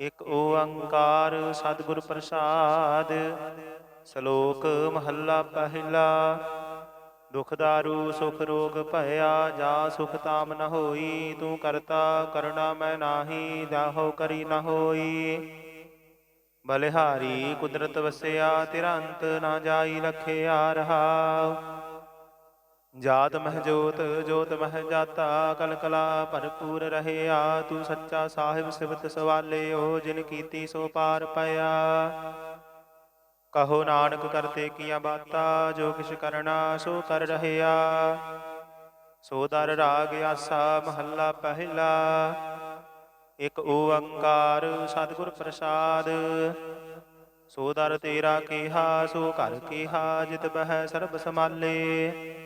ਇਕ ਓੰਕਾਰ ਸਤਿਗੁਰ ਪ੍ਰਸਾਦ, ਸ਼ਲੋਕ ਮਹੱਲਾ ਪਹਿਲਾ। ਦੁਖ ਦਾਰੂ, ਸੁਖ ਰੋਗ ਭਇਆ, ਜਾ ਸੁਖ ਤਾਮ ਨ ਹੋਈ, ਤੂੰ ਕਰਤਾ ਕਰਣਾ ਮੈਂ ਨਾਹੀ ਜਾਹੋ ਕਰੀ ਨ ਹੋਈ। ਬਲਿਹਾਰੀ ਕੁਦਰਤ ਵਸਿਆ, ਤਿਰੰਤ ਨਾ ਜਾਈ ਲਖਿਆ ਰਹਾ ਜਾਤ ਮਹਿ ਜੋਤ ਜੋਤ ਮਹਿ ਜਾਤਾ, ਕਲ ਕਲਾ ਭਰਪੂਰ ਰਹਿਆ, ਤੂੰ ਸੱਚਾ ਸਾਹਿਬ ਸਿਵਤ ਸਵਾਲੇ ਓ ਜਿਨ ਕੀਤੀ ਸੋ ਪਾਰ ਪਿਆ। ਕਹੋ ਨਾਨਕ ਕਰਤੇ ਕੀਆਂ ਬਾਤਾਂ, ਜੋ ਕਿਛ ਕਰਨਾ ਸੋ ਕਰ ਰਹਿਆ। ਸੋ ਦਰ ਰਾਗ ਆਸਾ, ਮਹੱਲਾ ਪਹਿਲਾ। ਇਕ ਓੰਕਾਰ ਸਤਿਗੁਰ ਪ੍ਰਸਾਦ। ਸੋ ਦਰ ਤੇਰਾ ਕੀਹਾ, ਸੋ ਘਰ ਕੀਹਾ, ਜਿਤ ਬਹਿ ਸਰਬ ਸਮਾਲੇ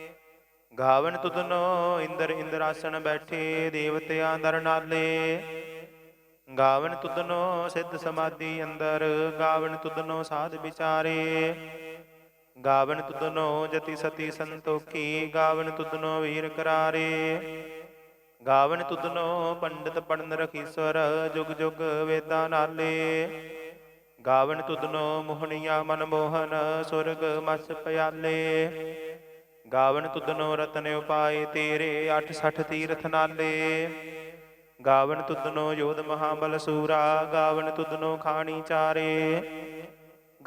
ਗਾਵਨ ਤੁਧਨੋ ਇੰਦਰ ਇੰਦਰਾਸਣ ਬੈਠੇ ਦੇਵਤਿਆਂ ਦਰ ਨਾਲੇ। ਗਾਵਨ ਤੁਧਨੋ ਸਿੱਧ ਸਮਾਧੀ ਅੰਦਰ, ਗਾਵਨ ਤੁਧਨੋ ਸਾਧ ਵਿਚਾਰੇ। ਗਾਵਨ ਤੁਧਨੋ ਜਤੀ ਸਤੀ ਸੰਤੋਖੀ, ਗਾਵਨ ਤੁਧਨੋ ਵੀਰ ਕਰਾਰੇ। ਗਾਵਨ ਤੁਧਨੋ ਪੰਡਿਤ ਪੜਨ ਰਖੀਸਵਰ, ਜੁਗ ਜੁਗ ਵੇਦਾਂ ਨਾਲੇ। ਗਾਵਨ ਤੁਧਨੋ ਮੋਹਣੀਆਂ ਮਨ ਮੋਹਨ ਸੁਰਗ ਮਸ ਪਿਆਲੇ। ਗਾਵਨ ਤੁਧਨੋ ਰਤਨ ਉਪਾਏ ਤੇਰੇ 68 ਤੀਰਥ ਨਾਲੇ। ਗਾਵਨ ਤੁਧਨੋ ਯੋਧ ਮਹਾਬਲ ਸੂਰਾ, ਗਾਵਨ ਤੁਧਨੋ ਖਾਣੀ ਚਾਰੇ।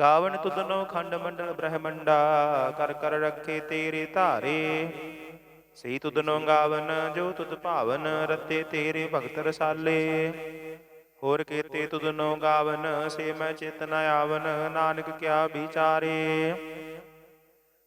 ਗਾਵਨ ਤੁਧਨੋ ਖੰਡ ਮੰਡਲ ਬ੍ਰਹਮੰਡਾ, ਕਰ ਕਰ ਰੱਖੇ ਤੇਰੇ ਧਾਰੇ। ਸਈ ਤੁਧਨੋ ਗਾਵਨ, ਜੋ ਤੁਧ ਭਾਵਨ ਰਤੇ ਤੇਰੇ ਭਗਤ ਰਸਾਲੇ। ਹੋਰ ਕੀਤੇ ਤੁਧਨੋ ਗਾਵਨ, ਸੇ ਮੈਂ ਚੇਤਨ ਆਵਨ, ਨਾਨਕ ਕਿਆ ਵਿਚਾਰੇ।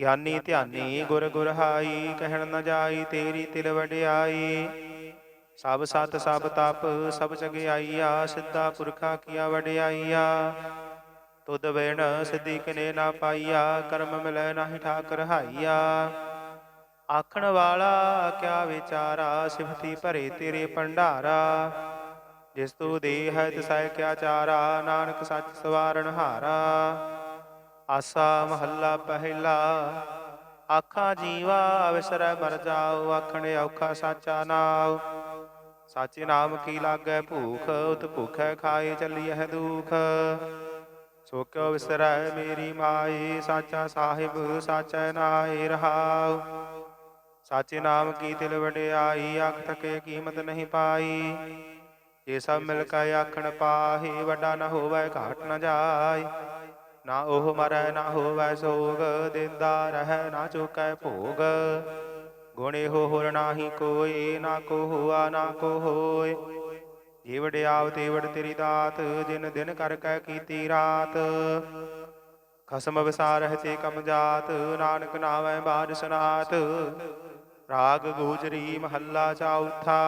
ਗਿਆਨੀ ਧਿਆਨੀ ਗੁਰ ਗੁਰਹਾਈ ਕਹਿਣ ਨ ਜਾਈ ਤੇਰੀ ਤਿਲ ਵਡਿਆਈ। ਸਭ ਸਤ ਸਭ ਤਪ ਸਭ ਜਗਿਆਈਆ ਸਿੱਧਾ ਪੁਰਖਾ ਕੀਆ ਵਡਿਆਈਆ। ਤੁਧ ਵੇਣ ਸਿੱਧੀ ਕਿਨੇ ਨਾ ਪਾਈਆ ਕਰਮ ਮਿਲੈ ਨਾਹੀ ਠਾਕਰ ਹਾਈਆ। ਆਖਣ ਵਾਲਾ ਕਿਆ ਵਿਚਾਰਾ ਸਿਫਤੀ ਭਰੇ ਤੇਰੇ ਭੰਡਾਰਾ। ਜਿਸ ਤੂੰ ਦੇ ਹੈ ਤਿਸੈ ਕਿਆ ਚਾਰਾ ਨਾਨਕ ਸੱਚ ਸਵਾਰਨ ਹਾਰਾ। ਆਸਾ ਮਹੱਲਾ ਪਹਿਲਾ। ਆਖਾਂ ਜੀਵਾ ਵਿਸਰੈ ਮਰ ਜਾਓ ਆਖਣ ਔਖਾ ਸਾਚਾ ਨਾਉ। ਸਾਚੇ ਨਾਮ ਕੀ ਲਾਗੈ ਭੂਖ, ਉਤ ਭੁਖੈ ਖਾਏ ਚੱਲੀਐ ਦੁਖ। ਸੋ ਕਿਉ ਵਿਸਰੈ ਮੇਰੀ ਮਾਈ, ਸਾਚਾ ਸਾਹਿਬ ਸਾਚੈ ਨਾਏ ਰਹਾਉ। ਸਾਚੇ ਨਾਮ ਕੀ ਤਿਲ ਵਡਿਆਈ, ਆਖ ਥਕੇ ਕੀਮਤ ਨਹੀਂ ਪਾਈ। ਜੇ ਸਭ ਮਿਲ ਕੇ ਆਖਣ ਪਾਹੀ, ਵੱਡਾ ਨਾ ਹੋਵੇ ਘਾਟ ਨਾ ਜਾਏ ਨਾ ਉਹ ਮਰੈ ਨਾ ਹੋਵੈ ਸੋਗ, ਦਿੰਦਾ ਰਹਿ ਨਾ ਚੁਕੈ ਭੋਗ। ਗੁਣੇ ਹੋ ਹੋਰ ਨਾਹੀ ਕੋਈ, ਨਾ ਕੋ ਹੁਆ ਨਾ ਕੋ ਹੋਏ ਜੀਵੜ ਆਵ ਤੇਵੜ ਤੇਰੀ ਦਾਤ, ਜਿਨ ਦਿਨ ਕਰ ਕੈ ਕੀਤੀ ਰਾਤ। ਖਸਮ ਵਿਸਾਰ ਰਹਤੇ ਕਮ ਜਾਤ, ਨਾਨਕ ਨਾਮੈ ਬਾਦ ਸਨਾਤ। ਰਾਗ ਗੋਜਰੀ ਮਹੱਲਾ ਚੌਥਾ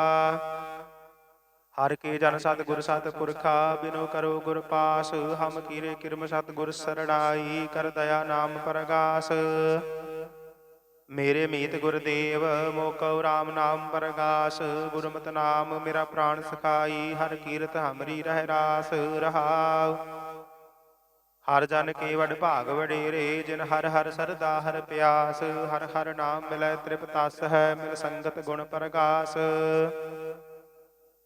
ਹਰ ਕੇ ਜਨ ਸਤ ਗੁਰ ਸਤ ਪੁਰਖਾ ਬਿਨੋ ਕਰੋ ਗੁਰ ਪਾਸ, ਹਮ ਕੀਰੇ ਕਿਰਮ ਸਤ ਗੁਰ ਸਰਣਾਈ ਕਰ ਦਇਆ ਨਾਮ ਪ੍ਰਗਾਸ। ਮੇਰੇ ਮੀਤ ਗੁਰਦੇਵ ਮੋਕਉ RAM ਨਾਮ ਪ੍ਰਗਾਸ, ਗੁਰਮਤਿ ਨਾਮ ਮੇਰਾ ਪ੍ਰਾਣ ਸਖਾਈ, ਹਰ ਕੀਰਤ ਹਮਰੀ ਰਹਿ ਰਾਸ, ਰਹਾਉ। ਹਰ ਜਨ ਕੇ ਵਡ ਭਾਗ ਵਡੇਰੇ, ਜਿਨ ਹਰ ਹਰ ਸਰਦਾ ਹਰ ਪਿਆਸ, ਹਰ ਹਰ ਨਾਮ ਮਿਲੈ ਤ੍ਰਿਪਤਾਸ ਹੈ ਮਿਲ ਸੰਗਤ ਗੁਣ ਪ੍ਰਗਾਸ।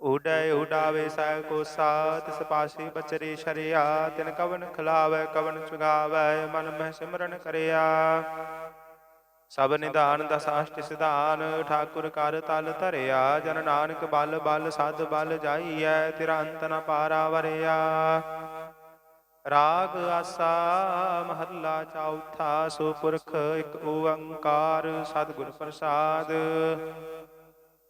ਉਡੈ ਉਡਾਵੇ ਸੈ ਕੋ ਸਾਤ ਸਪਾਸੀ ਬਚਰੇ ਸ਼ਰਿਆ, ਤਿਨ ਕਵਨ ਖਿਲਾਵੇ, ਕਵਨ ਚੁਗਾਵੇ, ਮਨ ਮਹਿ ਸਿਮਰਨ ਕਰਿਆ। ਸਭ ਨਿਧਾਨ ਦਸਾਸ਼ਟ ਸਿਧਾਨ, ਠਾਕੁਰ ਕਰ ਤਲ ਧਰਿਆ, ਜਨ ਨਾਨਕ ਬਲ ਬਲ ਸਦ ਬਲ ਜਾਈਐ ਤੇਰਾ ਅੰਤ ਨ ਪਾਰਾ ਵਰਿਆ। ਰਾਗ ਆਸਾ ਮਹੱਲਾ ਚੌਥਾ ਸੋ ਪੁਰਖ ਇੱਕ ਓੰਕਾਰ, ਸਤਿਗੁਰ ਪ੍ਰਸਾਦ।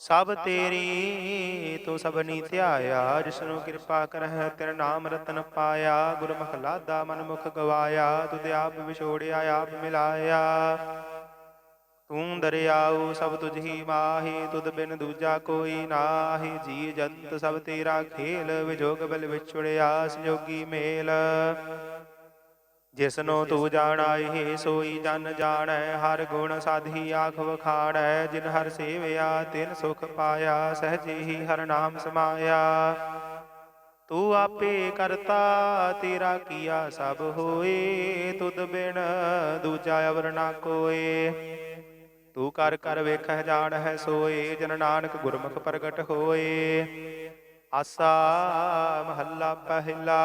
ਸਭ ਤੇਰੀ ਤੂੰ ਸਭਨੀ ਧਿਆਇਆ, ਜਿਸਨੂੰ ਕਿਰਪਾ ਕਰਹਿ, ਤੇਰਾ ਨਾਮ ਰਤਨ ਪਾਇਆ, ਗੁਰਮੁਖ ਲਾਦਾ ਮਨਮੁਖ ਗਵਾਇਆ ਤੁਧ ਆਪ ਵਿਛੋੜਿਆ, ਆਪ ਮਿਲਾਇਆ। ਤੂੰ ਦਰਿਆਉ ਸਭ ਤੁਝ ਹੀ ਮਾਹੀ, ਤੁਧ ਬਿਨ ਦੂਜਾ ਕੋਈ ਨਾਹੀ, ਜੀ ਜੰਤ ਸਭ ਤੇਰਾ ਖੇਲ, ਵਿਜੋਗ ਬਲ ਵਿਛੜਿਆ, ਸੰਜੋਗੀ ਮੇਲ। ਜਿਸਨੂੰ ਤੂੰ ਜਾਣਾਏ ਸੋਈ ਜਨ ਜਾਣੈ, ਹਰ ਗੁਣ ਸਾਧੀ ਆਖ ਵਖਾਣੈ ਜਿਨ ਹਰ ਸੇਵਿਆ, ਤਿਨ ਸੁਖ ਪਾਇਆ, ਸਹਜੇ ਹੀ ਹਰ ਨਾਮ ਸਮਾਇਆ। ਤੂੰ ਆਪੇ ਕਰਤਾ, ਤੇਰਾ ਕੀਆ ਸਭ ਹੋਏ, ਤੁਧ ਬਿਨ ਦੂਜਾ ਅਵਰ ਨਾ ਕੋਏ। ਤੂੰ ਕਰ ਕਰ ਜਾਣ ਹੈ ਸੋਏ, ਜਨ ਨਾਨਕ ਗੁਰਮੁਖ ਪ੍ਰਗਟ ਹੋਏ। ਆਸਾ ਮਹੱਲਾ ਪਹਿਲਾ।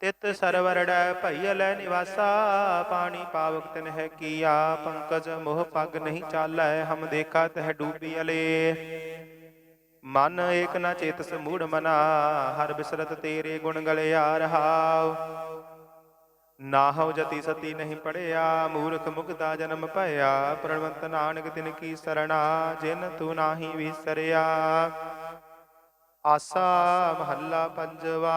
ਤਿਤ ਸਰਵਰੜੈ ਭਈਲ ਨਿਵਾਸਾ, ਪਾਣੀ ਪਾਵਕ ਤਿਨ ਹੈ ਕੀਆ, ਪੰਕਜ ਮੋਹ ਪਗ ਨਹੀਂ ਚਾਲੈ, ਹਮ ਦੇਖਾ ਤਹ ਡੂਬੀ ਅਲੇ। ਮਨ ਏਕ ਨਾ ਚੇਤਸ ਮੂੜ ਮਨਾ, ਹਰ ਬਿਸਰਤ ਤੇਰੇ ਗੁਣ ਗਲਿਆ ਰਹਾਉ। ਨਾਹਉ ਜਤੀ ਸਤੀ ਨਹੀਂ ਪੜਿਆ, ਮੂਰਖ ਮੁਗਦਾ ਜਨਮ ਭਇਆ, ਪ੍ਰਣਵੰਤ ਨਾਨਕ ਤਿਨ ਕੀ ਸਰਣਾ, ਜਿਨ ਤੂੰ ਨਾਹੀ ਵਿਸਰਿਆ। ਆਸਾ ਮਹੱਲਾ ਪੰਜਵਾ।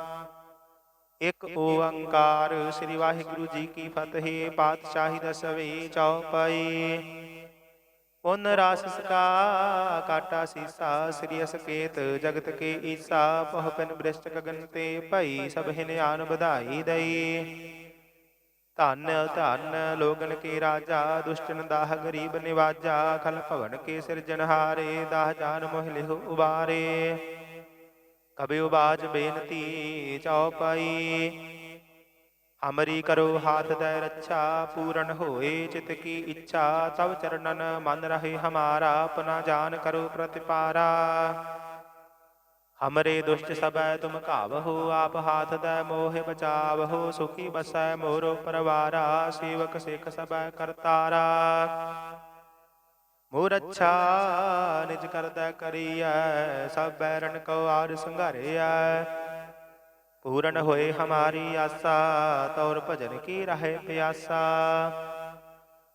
ਇਕ ਓੰਕਾਰ ਸ੍ਰੀ ਵਾਹਿਗੁਰੂ ਜੀ ਕੀ ਫਤਿਹ, ਪਾਤਸ਼ਾਹੀ ਦਸਵੇਂ ਚੌਪਈ। ਪੁਨ ਰਾਸ ਸਕਾ ਕਾਟਾ ਸੀਸਾ, ਸ੍ਰੀ ਅਸਕੇਤ ਜਗਤ ਕੇ ਈਸਾ ਪਹ ਪਿਨ ਬ੍ਰਿਸ਼ਟ ਗਗਨ ਤੇ ਭਈ ਸਭ ਹਿਨਿਆਨ ਵਧਾਈ ਦਈ। ਧਨ, ਧੰਨ ਲੋਗਨ ਕੇ ਰਾਜਾ, ਦੁਸ਼ਟਨ ਦਾਹ ਗਰੀਬ ਨਿਵਾਜਾ, ਖਲ ਭਵਨ ਕੇ ਸਿਰਜਣਹਾਰੇ, ਦਾਹ ਜਾਨ ਮੋਹ ਲਿਹੁ ਉਬਾਰੇ। ਕਬਿ ਉਬਾਜ ਬੇਨਤੀ ਚਉਪਈ ਅਮਰੀ ਕਰੋ ਹਾਥ ਦੈ ਰੱਛਾ, ਪੂਰਨ ਹੋਏ ਚਿਤ ਕੀ ਇੱਛਾ। ਤਵ ਚਰਨਨ ਮਨ ਰਹੇ ਹਮਾਰਾ, ਆਪਣਾ ਜਾਨ ਕਰੋ ਪ੍ਰਤਿਪਾਰਾ। ਹਮਰੇ ਦੁਸ਼ਟ ਸਬੈ ਤੁਮ ਘਾਵਹੋ, ਆਪ ਹਾਥ ਦੈ ਮੋਹਿ ਬਚਾਵਹੋ। ਸੁਖੀ ਬਸੈ ਮੋਰੋ ਪਰਵਾਰਾ, ਸੇਵਕ ਸਿਖ ਸਬੈ ਕਰਤਾਰਾ। ਮੋਰ ਅੱਛਾ ਨਿਜ ਕਰਦਾ ਕਰੀਐ, ਸਭ ਬੈਰਨ ਕੋ ਆਰ ਸੰਘਾਰਿਐ। ਪੂਰਨ ਹੋਏ ਹਮਾਰੀ ਆਸਾ, ਤੌਰ ਭਜਨ ਕੀ ਰਹੇ ਪਿਆਸਾ।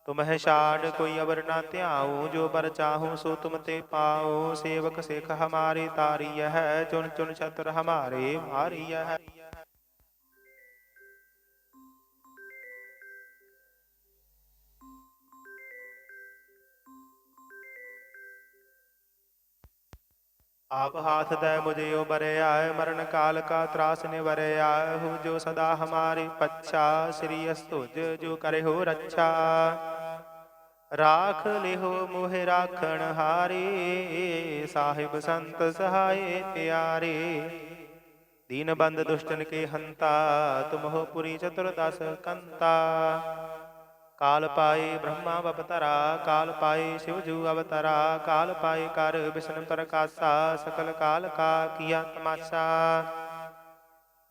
ਤੁਮਹਿ ਛਾੜ ਕੋਈ ਅਵਰ ਨਾ ਧਿਆਉ, ਜੋ ਬਰ ਚਾਹੂ ਸੋ ਤੁਮ ਤੇ ਪਾਉ। ਸੇਵਕ ਸਿਖ ਹਮਾਰੀ ਤਾਰੀ ਹੈ, ਚੁਣ ਚੁਨ ਛਤਰ ਹਮਾਰੇ ਮਾਰੀ ਆਪ ਹਾਥ ਦੈ ਮੁਝੇ ਉਬਰਿਆ ਮਰਨ ਕਾਲ ਕਾ ਤਰਾਸ ਨਿਵਰਿਆ ਹੂ ਜੋ ਸਦਾ ਹਮਾਰੀ ਪੱਛਾ, ਸ੍ਰੀ ਅਸਤੁਜ ਜੋ ਕਰੇ ਹੋ ਰੱਛਾ। ਰਾਖ ਲਿਹੋ ਮੋਹਿ ਰਾਖਣ ਹਾਰੇ, ਸਾਹਿਬ ਸੰਤ ਸਹਾਏ ਪਿਆਰੇ। ਦੀਨ ਬੰਦ ਦੁਸ਼ਟਨ ਕੇ ਹੰਤਾ, ਤੁਮਹੁ ਪੁਰੀ ਚਤੁਰਦਸ ਕੰਤਾ। ਕਾਲ ਪਾਏ ਬ੍ਰਹਮਾ ਬਪਤਰਾ ਕਾਲ ਪਾਏ ਸ਼ਿਵ ਜੂ ਅਵਤਰਾ, ਕਾਲ ਪਾਏ ਕਰ ਵਿਸ਼ਨ ਪ੍ਰਕਾਸ਼ਾ ਸਕਲ ਕਾਲ ਕਾ ਕੀਆ ਤਮਾਸ਼ਾ।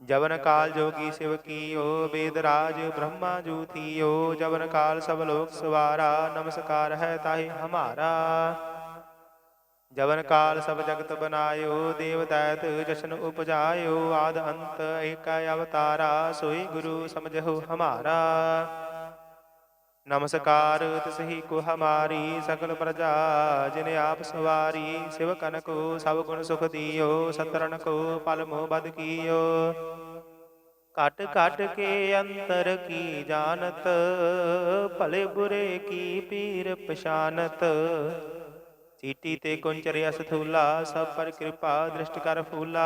ਜਵਨ ਕਾਲ ਜੋਗੀ ਸਿਵ ਕੀਓ, ਵੇਦ ਰਾਜ ਬ੍ਰਹਮਾ ਜੂ ਥੀਓ, ਜਵਨ ਕਾਲ ਸਭ ਲੋਕ ਸਵਾਰਾ, ਨਮਸਕਾਰ ਹੈ ਤਾਹੀ ਹਮਾਰਾ। ਜਵਨ ਕਾਲ ਸਭ ਜਗਤ ਬਨਾਇਓ, ਦੇਵ ਦੈਤ ਜਸ਼ਨ ਉਪਜਾਇਓ, ਆਦ ਅੰਤ ਏਕਾ ਅਵਤਾਰਾ, ਸੋਈ ਗੁਰੂ ਸਮਝੋ ਹਮਾਰਾ। ਨਮਸਕਾਰ ਤਿਸਹੀ ਕੋ ਹਮਾਰੀ ਸਕਲ ਪ੍ਰਜਾ, ਜਿਨ ਆਪ ਸਵਾਰੀ, ਸਿਵ ਕਨ ਕੋ ਸਭ ਗੁਣ ਸੁਖ ਦਿਓ ਸਤਰਨ ਕੋ, ਪਲ ਮੋਹ ਬਦ ਕੀਓ। ਘਟ ਘਟ ਕੇ ਅੰਤਰ ਕੀ ਜਾਣਤ, ਭਲੇ ਬੁਰੇ ਕੀ ਪੀਰ ਪਛਾਨਤ। ਚੀਟੀ ਤੇ ਕੁੰਚਰਿਆ ਸਥੂਲਾ ਸਭ ਪਰ ਕਿਰਪਾ ਦ੍ਰਿਸ਼ਟ ਕਰ ਫੂਲਾ।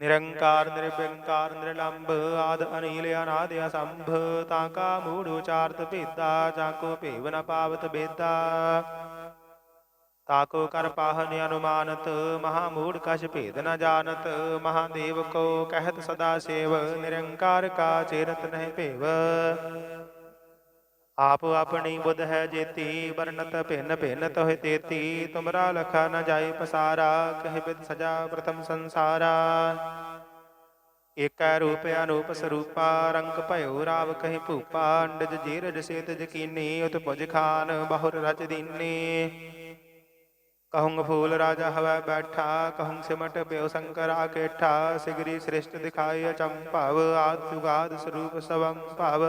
ਨਿਰੰਕਾਰ ਨਿਰਬਿੰਕਾਰ ਨਿਰਲੰਭ ਆਦ ਅਨੀਲ ਅਨਾਦ ਅਸੰਭ, ਤਾਂ ਕਾ ਮੂੜ ਉਚਾਰਤ ਭੇਦਾ, ਜਾਂ ਕੋ ਭੇਵ ਨ ਪਾਵਤ ਬੇਦਾ ਤਾਕੋ ਕਰ ਪਾਹਨ ਅਨੁਮਾਨਤ ਮਹਾ ਮੂੜ ਕਛ ਭੇਦ ਨ ਜਾਣਤ ਮਹਾਦੇਵ ਕੋ ਕਹਿਤ ਸਦਾ ਸੇਵ, ਨਿਰੰਕਾਰ ਕਾ ਚੇਰਤ ਨਹਿ ਭੇਵ। ਆਪ ਆਪਣੀ ਬੁੱਧ ਹੈ ਜੇਤੀ ਵਰਨਤ ਭਿੰਨ ਭਿੰਨ ਤੋਹਿ ਤੇਤੀ, ਤੁਮਰਾ ਲਖਾ ਨ ਜਾਏ ਪਸਾਰਾ, ਕਹਿ ਬਿਦ ਸਜਾ ਪ੍ਰਥਮ ਸੰਸਾਰਾ। ਏਕੈ ਰੂਪ ਅਨੂਪ ਸਰੂਪਾ, ਰੰਗ ਭਇਓ ਰਾਵ ਕਹੀ ਭੂਪਾ, ਅੰਡਜ ਜੀਰਜ ਸੇਤ ਜਕੀਨੀ ਉਤ ਭੁਜ ਖਾਨ ਬਹੁਰ ਰਚ ਦੀਨੀ। ਕਹੂੰ ਫੂਲ ਰਾਜਾ ਹਵੈ ਬੈਠਾ ਕਹੂੰ ਸਿਮਟ ਪਿਓ ਸ਼ੰਕਰਾ ਆਕੇਠਾ, ਸਿਗਰੀ ਸ੍ਰਿਸ਼ਟ ਦਿਖਾਈ ਅਚੰਭਵ, ਆਦ ਜੁਗਾਦ ਸਰੂਪ ਸਵੰ ਭਵ।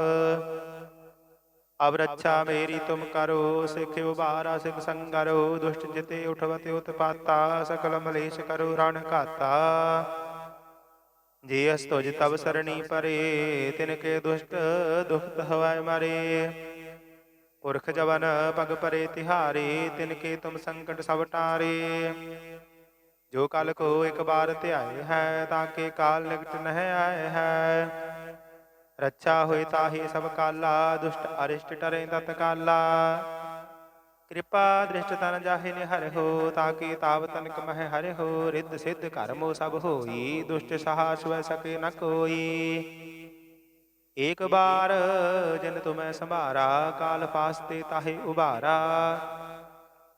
ਅਬ ਰੱਛਾ ਮੇਰੀ ਤੁਮ ਕਰੋ, ਸਿਖ ਉਬਾਰਾ, ਸਿਖ ਸੰਗਰੋ, ਦੁਸ਼ਟ ਜਿਤੇ ਉਠਵਤੇ ਉਤਪਾਤਾ, ਸਕਲ ਮਲੇਸ਼ ਕਰੋ, ਰਣ ਘਾਤਾ। ਜੇ ਅਸ ਤੁਜ ਤਬ ਸਰਣੀ ਪਰੇ, ਤਿਨ ਕੇ ਦੁਸ਼ਟ ਦੁਖਤ ਹਵਾਇ ਮਾਰੇ। ਪੁਰਖ ਜਵਨ ਪਗ ਪਰੇ ਤਿਹਾਰੇ, ਤਿਨ ਕੇ ਤੁਮ ਸੰਕਟ ਸਭ ਟਾਰੇ। ਜੋ ਕਲ ਕੋ ਇੱਕ ਬਾਰ ਧਿਆਏ ਹੈ, ਤਾਂ ਕੇ ਕਾਲ ਨਿਕਟ ਨਹਿ ਆਏ ਹੈ। ਰੱਛਾ ਹੋਏ ਤਾਹੀ ਸਭ ਕਾਲਾ, ਦੁਸ਼ਟ ਅਰਿਸ਼ਟ ਟਰੇ ਤਤ ਕਾਲਾ। ਕਿਰਪਾ ਦ੍ਰਿਸ਼ਟ ਤਨ ਜਾਹੇ ਨੇ ਹਰਿ ਹੋ, ਤਾਕੀ ਤਾਵ ਤਨਕ ਮਹਿ ਹਰਿ ਹੋ, ਰਿੱਧ ਸਿੱਧ ਕਰਮੋ ਸਭ ਹੋਈ, ਦੁਸ਼ਟ ਸਹਾਸ ਵੈ ਸਕੇ ਨ ਕੋਈ। ਏਕ ਬਾਰ ਜਿਨ ਤੁਮੈ ਸੰਭਾਰਾ, ਕਾਲ ਫਾਸਤੇ ਤਾਹੇ ਉਬਾਰਾ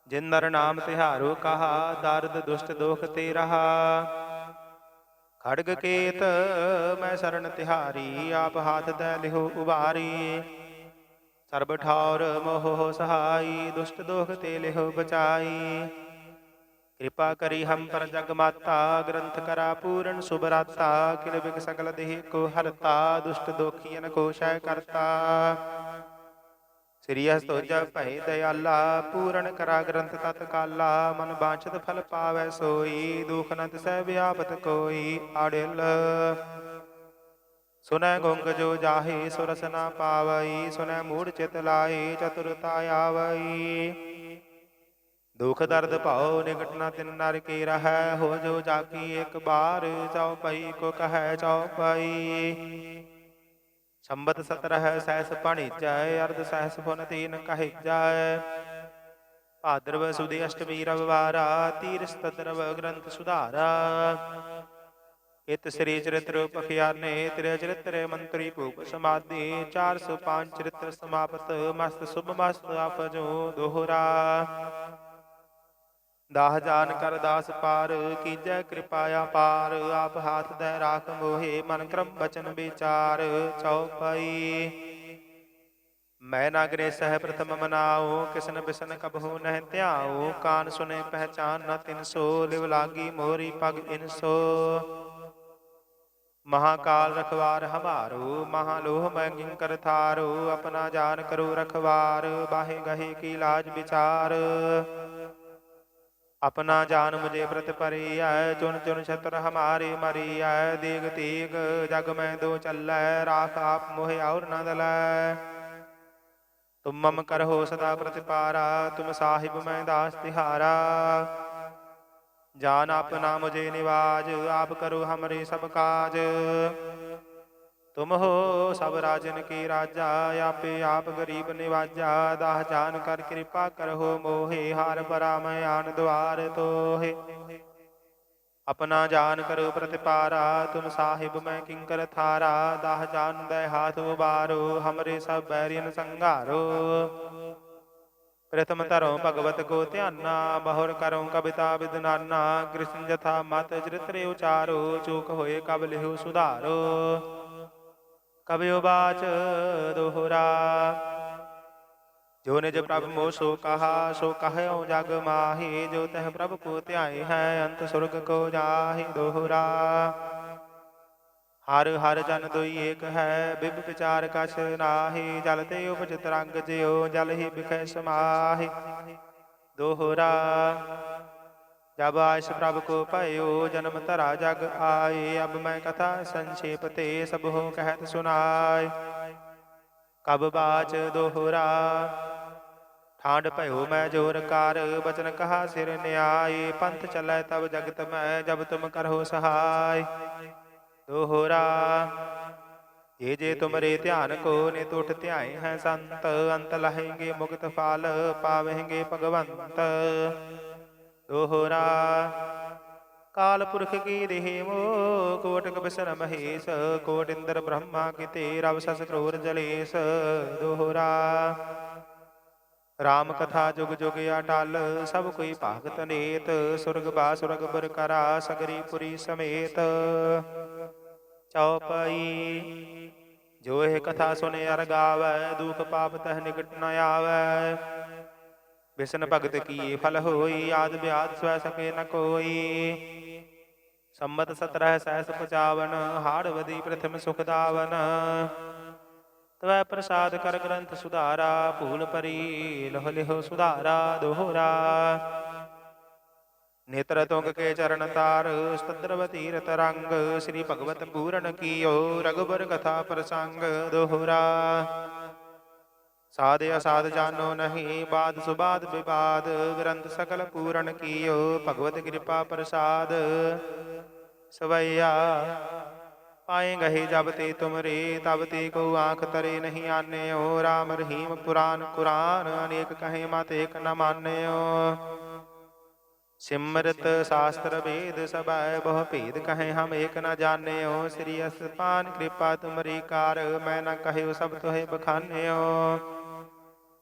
ਜਿਨ ਨਰ ਨਾਮ ਤਿਹਾਰੋ ਕਹਾ, ਦਰਦ ਦੁਸ਼ਟ ਦੋਖ ਤੇ ਰਹਾ। ਖੜਗ ਕੇਤ ਮੈਂ ਸਰਣ ਤਿਹਾਰੀ ਆਪ ਹਾਥ ਦੈ ਲਿਹੋ ਉਬਾਰੀ। ਸਰਬ ਠੌਰ ਮੋਹ ਸਹਾਈ ਦੁਸ਼ਟ ਦੋਖ ਤੇ ਲਿਹੋ ਬਚਾਈ। ਕਿਰਪਾ ਕਰੀ ਹਮ ਪਰ ਜਗ ਮਾਤਾ ਗ੍ਰੰਥ ਕਰਾ ਪੂਰਨ ਸੁਬਰਾਤਾ ਕਿਲ ਬਿਗ ਸਕਲ ਦੇਹ ਕੋ ਹਰਤਾ ਦੁਸ਼ਟ ਦੋਖੀਨ ਕੋ ਸ਼ੈ ਕਰਤਾ। ਸ੍ਰੀ ਹਸਤੋਜਾ ਭੈ ਦਇਆਲਾ, ਪੂਰਨ ਕਰਾ ਗ੍ਰੰਥ ਤਤ ਕਾਲਾ ਮਨ ਬਾਂਛਤ ਫਲ ਪਾਵੈ ਸੋਈ, ਦੁਖ ਨ ਤਿਸੈ ਵਿਆਪਤ ਕੋਈ, ਆੜਿਲ। ਸੁਨੈ ਗੁੰਗ ਜੋ ਜਾਹੇ, ਸੁਰਸ ਨਾ ਪਾਵਈ, ਸੁਨੈ ਮੂੜ ਚਿਤ ਲਾਏ ਚਤੁਰਤਾ ਆਵਈ। ਦੁਖ ਦਰਦ ਭਾਉ ਨਿਕਟ ਨਾ ਤਿਨ ਨਰ ਕੀ ਰਹੈ, ਹੋ ਜੋ ਜਾਕੀ ਇੱਕ ਬਾਰ ਚਉਪਈ ਕੋ ਕਹੈ ਚਉਪਈ ਸੰਬਤ ਸਤਰਹ ਸਹਿਸ ਪਣੀਜੈ ਅਰਧ ਸਹਿਸ ਫੁਨ ਤੀਨ ਕਹਿ ਜਾਏ। ਭਾਦਰਵ ਸੁਦੀ ਅਸ਼ਟਮੀ ਰਵਵਾਰਾ, ਤੀਰਸ ਤਦਰਵ ਗ੍ਰੰਥ ਸੁਧਾਰਾ। ਇਤ ਸ੍ਰੀ ਚਰਿਤ੍ਰ ਪਖਿਆਨੇ ਤ੍ਰਿ ਚਰਿਤ੍ਰ ਮੰਤਰੀ ਭੂਪ ਸਮਾਧੀ 405 ਚਰਿਤ੍ਰ ਸਮਾਪਤ, ਮਸਤ ਸੁਭ ਮਸਤ ਆਪਜੋ ਦੋਹਰਾ। ਦਾਹ ਜਾਨ ਕਰ ਦਾਸ ਪਾਰ, ਕੀਜੈ ਕਿਰਪਾ ਅਪਾਰ ਆਪ ਹਾਥ ਦੇ ਰਾਖ ਮੋਹੇ, ਮਨ ਕਰਮ ਬਚਨ ਵਿਚਾਰ ਚਉਪਈ ਮੈਂ ਨਾਗਰੇ ਸਹਿ ਪ੍ਰਥਮ ਮਨਾਉ ਕਿਸਨ ਬਿਸਨ ਕਬਹੂ ਨਹਿ ਧਿਆਉ ਕਾਨ ਸੁਨੇ ਪਹਿਚਾਨ ਨ ਤਿਨ ਸੋ, ਲਿਵ ਲਾਗੀ ਮੋਰੀ ਪਗ ਇਨਸੋ ਮਹਾਕਾਲ ਰਖਵਾਰ ਹਮਾਰੋ, ਮਹਾਲੋਹ ਮੈਂ ਕਰ ਥਾਰੂ, ਆਪਣਾ ਜਾਨ ਕਰੋ ਰਖਵਾਰ, ਬਾਹੇ ਗਹੇ ਕੀ ਲਾਜ ਵਿਚਾਰ। ਆਪਣਾ ਜਾਨ ਮੁਝੇ ਪ੍ਰਤ ਪਰਿਐ ਚੁਨ ਚੁਨ ਛਤਰ ਹਮਾਰੇ ਮਰੀਐ, ਦੇਗ ਤੇਗ ਜਗ ਮੈਂ ਦੋ ਚੱਲੈ ਰਾਖ ਆਪ ਮੋਹਿ ਔਰ ਨ ਦਲੈ। ਤੁਮ ਮਮ ਕਰਹੁ ਸਦਾ ਪ੍ਰਤਿਪਾਰਾ, ਤੁਮ ਸਾਹਿਬ ਮੈਂ ਦਾਸ ਤਿਹਾਰਾ। ਜਾਨ ਆਪਨਾ ਮੁਝੇ ਨਿਵਾਜ, ਆਪ ਕਰੋ ਹਮਰੇ ਸਭ ਕਾਜ। ਤੁਮ ਹੋ ਸਭ ਰਾਜਨ ਕੀ ਰਾਜਾ ਆਪੇ ਆਪ ਗਰੀਬ ਨਿਵਾਜਾ ਦਾਹ ਜਾਨ ਕਰ ਕਿਰਪਾ ਕਰਹੁ ਮੋਹਿ ਹਾਰ ਪਰਾ ਮੈਂ ਆਨ ਦਵਾਰ ਤੋਹਿ ਆਪਣਾ ਜਾਨ ਕਰੋ ਪ੍ਰਤਿਪਾਰਾ ਤੁਮ ਸਾਹਿਬ ਮੈਂ ਕਿੰਕਰ ਥਾਰਾ ਦਾਹ ਜਾਨ ਦੇ ਹਾਥ ਉਬਾਰੋ ਹਮਰੇ ਸਭ ਬੈਰੀਨ ਸੰਘਾਰੋ ਪ੍ਰਥਮ ਧਰੋ ਭਗਵਤ ਕੋ ਧਿਆਨਾ ਬਹੁਰ ਕਰਉ ਕਬਿਤਾ ਵਿਦਨਾਨਾ ਕ੍ਰਿਸ਼ਨ ਜਥਾ ਮਤ ਚਰਿਤ੍ਰ ਉਚਾਰੋ ਚੂਕ ਹੋਏ ਕਬ ਲਿਹੁ ਸੁਧਾਰੋ ਕਬਿ ਬਾਚ ਦੋਹਰਾ। ਜੋ ਨਿਜ ਪ੍ਰਭ ਮੋ ਸੋ ਕਹਾ, ਸੋ ਕਹਿਓ ਜਗ ਮਾਹੀ। ਜੋ ਤਹ ਪ੍ਰਭ ਕੋ ਧਿਆਏ ਹੈ, ਅੰਤ ਸੁਰਗ ਕੋ ਜਾਹੀ ਦੋਹਰਾ। ਹਰ ਹਰ ਜਨ ਦੋਈ ਏਕ ਹੈ, ਬਿਬ ਵਿਚਾਰ ਕਛ ਨਾਹੀ। ਜਲ ਤੇ ਉਪਜ ਤਰੰਗ ਜਿਉ, ਜਲ ਹੀ ਬਿਖੈ ਸਮਾਹੀ। ਦੋਹਰਾ। ਜਬ ਆਇਸ ਪ੍ਰਭ ਕੋ ਭਇਓ ਜਨਮ ਧਰਾ ਜਗ ਆਏ ਅਬ ਮੈਂ ਕਥਾ ਸੰਖੇਪ ਤੇ ਸਭ ਹੋ ਕਹਿਤ ਸੁਨਾਏ ਕਬ ਬਾਚ ਦੋਹਰਾ ਠਾਂਡ ਭਇਓ ਮੈਂ ਜੋਰ ਕਰ ਬਚਨ ਕਹਾ ਸਿਰ ਨਿਆਏ ਪੰਥ ਚੱਲੈ ਤਬ ਜਗਤ ਮੈਂ ਜਬ ਤੁਮ ਕਰਹੁ ਸਹਾਇ ਦੋਹਰਾ ਜੇ ਜੇ ਤੁਮਰੇ ਧਿਆਨ ਕੋ ਨੇ ਤੁਠ ਧਿਆਏ ਹੈ ਸੰਤ ਅੰਤ ਲਹੇਗੇ ਮੁਕਤ ਫਲ ਪਾਵੇਂਗੇ ਭਗਵੰਤ ਦੋਹਰਾ ਕਾਲ ਪੁਰਖ ਕੀ ਦੇਹ ਮੋ ਬਿਸਰ ਮਹੇਸ਼। ਕੋਟ ਇੰਦਰ ਬ੍ਰਹਮਾ ਕਿਤੇ ਰਵ ਸਸ ਕਰੋਰ ਜਲੇਸ਼। ਦੋਹਰਾ ਰਾਮ ਕਥਾ ਜੁਗ ਜੁਗ ਅਟਲ, ਸਭ ਕੋਈ ਭਾਗਤ ਨੇਤ। ਸੁਰਗ ਬਾ ਸੁਰਗ ਬਰ ਕਰਾ, ਸਗਰੀ ਪੁਰੀ ਸਮੇਤ। ਚਉਪਈ। ਜੋ ਇਹ ਕਥਾ ਸੁਨੇ ਅਰ ਗਾਵੈ, ਦੁਖ ਪਾਪ ਤਹ ਨਿਕਟ ਨ ਆਵੈ। ਬਿਸਨ ਭਗਤ ਕੀ ਫਲ ਹੋਈ? ਆਦ ਬਿਆਦ ਸਵੈ ਸਕੇ ਨ ਕੋਈ। ਸੰਮਤ 17 ਸਹਿਸ 55 ਹਾੜ ਵਦੀ ਪ੍ਰਥਮ ਸੁਖ ਦਾਵਨ। ਤਵੈ ਪ੍ਰਸਾਦ ਕਰ ਗ੍ਰੰਥ ਸੁਧਾਰਾ, ਭੂਲ ਪਰੀ ਲਹ ਲਿਹੁ ਸੁਧਾਰਾ, ਦੋਹਰਾ। ਨੇਤਰ ਤੁੰਗ ਕੇ ਚਰਨ ਤਾਰ ਸਤਦਰਵ ਤੀਰਤ ਰੰਗ। ਸ੍ਰੀ ਭਗਵਤ ਪੂਰਨ ਕੀਓ ਰਗੁਬਰ ਕਥਾ ਪ੍ਰਸੰਗ, ਦੋਹਰਾ। ਸਾਧ ਅਸਾਧ ਜਾਨੋ ਨਹੀਂ ਬਾਦ ਸੁਬਾਦ ਵਿਵਾਦ ਗ੍ਰੰਥ ਸਕਲ ਪੂਰਨ ਕੀਓ ਭਗਵਤ ਕਿਰਪਾ ਪ੍ਰਸਾਦ। ਸਵਈਆ ਪਾਏ ਗਹੇ ਜਬ ਤੇ ਤੁਮਰੇ ਤਬ ਤੇ ਕੋ ਆਂਖ ਤਰੇ ਨਹੀਂ ਆਨਿਓ। RAM ਰਹੀਮ ਪੁਰਾਨ ਕੁਰਾਨ ਅਨੇਕ ਕਹੇ ਮਤ ਏਕ ਨ ਮਾਨਿਓ। ਸਿਮਰਤ ਸ਼ਾਸਤਰ ਵੇਦ ਸਭੈ ਬਹੁ ਭੇਦ ਕਹੇ ਹਮ ਏਕ ਨ ਜਾਣਿਓ। ਸ੍ਰੀ ਅਸਪਾਨ ਕਿਰਪਾ ਤੁਮਰੀ ਕਾਰ ਮੈਂ ਨ ਕਹਿਓ ਸਭ ਤੋਹਿ ਬਖਾਨਿਓ।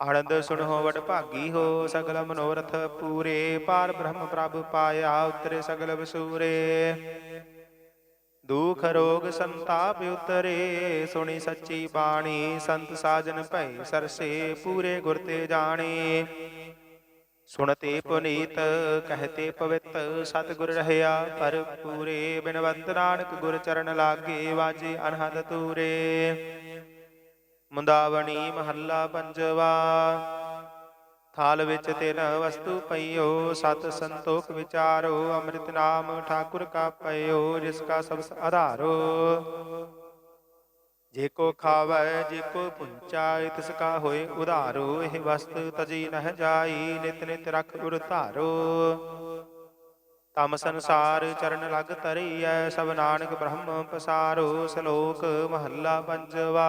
ਆਨੰਦ ਸੁਣੋ ਵਡ ਭਾਗੀ ਹੋ, ਸਗਲ ਮਨੋਰਥ ਪੂਰੇ। ਪਾਰ ਬ੍ਰਹਮ ਪ੍ਰਭ ਪਾਇਆ ਉਤਰੇ ਸਗਲ ਵਸੂਰੇ। ਦੁਖ ਰੋਗ ਸੰਤਾਪ ਉਤਰੇ, ਸੁਣੀ ਸੱਚੀ ਬਾਣੀ, ਸੰਤ ਸਾਜਨ ਭੈ ਸਰਸੇ, ਪੂਰੇ ਗੁਰ ਤੇ ਜਾਣੇ। ਸੁਣਤੇ ਪੁਨੀਤ, ਕਹਤੇ ਪਵਿੱਤ, ਸਤਿਗੁਰ ਰਹਿਆ ਪਰ ਪੂਰੇ। ਬਿਨਵੰਤ ਨਾਨਕ ਗੁਰ ਚਰਨ ਲਾਗੇ, ਵਾਜੇ ਅਨਹਦ ਤੂਰੇ ਮੁੰਦਾਵਣੀ ਮਹੱਲਾ ਪੰਜਵਾ। ਥਾਲ ਵਿੱਚ ਤਿਨ ਵਸਤੂ ਪਈਓ, ਸਤ ਸੰਤੋਖ ਵਿਚਾਰੋ, ਅੰਮ੍ਰਿਤ ਨਾਮ ਠਾਕੁਰ ਕਾ ਪਈਓ ਜਿਸ ਕਾ ਸਭ ਆਧਾਰੋ। ਜੇ ਕੋ ਖਾਵੈ, ਜੇ ਕੋ ਪੁੰਚਾਇ ਤਿਸ ਕਾ ਹੋਏ ਉਧਾਰੋ। ਇਹ ਵਸਤ ਤਜੀ ਨਹ ਜਾਈ, ਨਿਤ ਨਿਤ ਰਖ ਗੁਰ ਧਾਰੋ। ਤਮ ਸੰਸਾਰ ਚਰਨ ਲਗ ਤਰੀਐ ਸਭ ਨਾਨਕ ਬ੍ਰਹਮ ਪਸਾਰੋ, ਸ਼ਲੋਕ ਮਹੱਲਾ ਪੰਜਵਾ।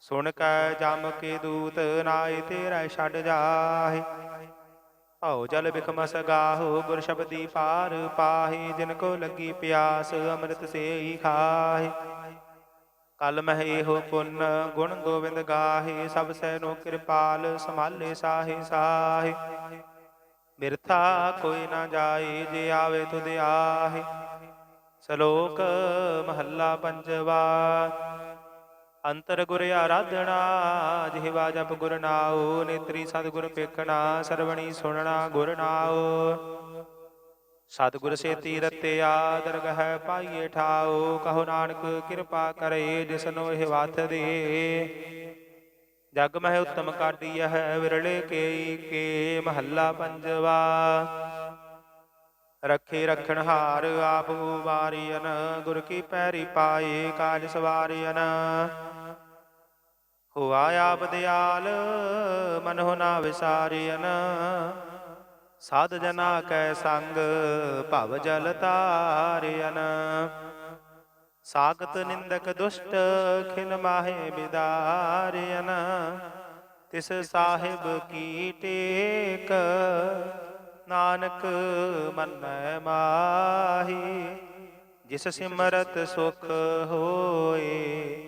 ਸੁਣ ਕੈ ਜਮ ਕੇ ਦੂਤ ਨਾਏ ਤੇਰਾ ਛੱਡ ਜਾਹੇ। ਹਉ ਜਲ ਬਿਖਮਸ ਗਾਹੋ, ਗੁਰ ਸ਼ਬਦੀ ਪਾਰ ਪਾਹੀ, ਜਿਨ ਕੋ ਲੱਗੀ ਪਿਆਸ ਅੰਮ੍ਰਿਤ ਸੇਈ ਖਾਹੇ। ਕਲ ਮਹਿ ਇਹੋ ਪੁੰਨ ਗੁਣ ਗੋਬਿੰਦ ਗਾਹੇ, ਸਭ ਸੈਨੋ ਕਿਰਪਾਲ ਸੰਭਾਲੇ ਸਾਹੇ ਸਾਹੇ। ਬਿਰਥਾ ਕੋਈ ਨਾ ਜਾਏ ਜੇ ਆਵੇ ਤੁਧ ਆਹੇ। ਸ਼ਲੋਕ ਮਹੱਲਾ ਪੰਜਵਾ। ਅੰਤਰ ਗੁਰ ਆਰਾਧਣਾ ਜਿਹਵਾ ਜਪ ਗੁਰ ਨਾਉ, ਨੇਤਰੀ ਸਤਿਗੁਰ ਪੇਖਣਾ, ਸਰਵਣੀ ਸੁਣਨਾ ਗੁਰ ਨਾਉ। ਸਤਿਗੁਰ ਸੇਤੀ ਰਤਿਆ ਦਰਗਹ ਪਾਈਏ ਠਾਉ, ਕਹੋ ਨਾਨਕ ਕਿਰਪਾ ਕਰੇ ਜਿਸਨੋ ਇਹ ਵਾਤ ਦੇ। ਜਗ ਮਹਿ ਉਤਮ ਕਾਢੀ ਹੈ ਵਿਰਲੇ ਕੇ ਕੇ, ਮਹੱਲਾ ਪੰਜਵਾ। ਰੱਖੇ ਰਖਣ ਹਾਰ ਆਪ ਵਾਰੀਨ ਗੁਰ ਕੀ ਪੈਰੀ ਪਾਏ, ਕਾਜ ਸਵਾਰੀਨ ਹੋਆ ਆਪ ਦਿਆਲ, ਮਨਹੁ ਨਾ ਵਿਸਾਰੀਨ ਸਾਧ ਜਨਾ ਕੈ ਸੰਗ, ਭਵ ਜਲ ਤਾਰਿਨ ਸਾਗਤ ਨਿੰਦਕ ਦੁਸ਼ਟ ਖਿਨ ਮਾਹੇ ਬਿਦਾਰਿਨ ਤਿਸ ਸਾਹਿਬ ਕੀ ਟੇਕ, ਨਾਨਕ ਮੰਨੈ ਮਾਹੀ। ਜਿਸ ਸਿਮਰਤ ਸੁਖ ਹੋਏ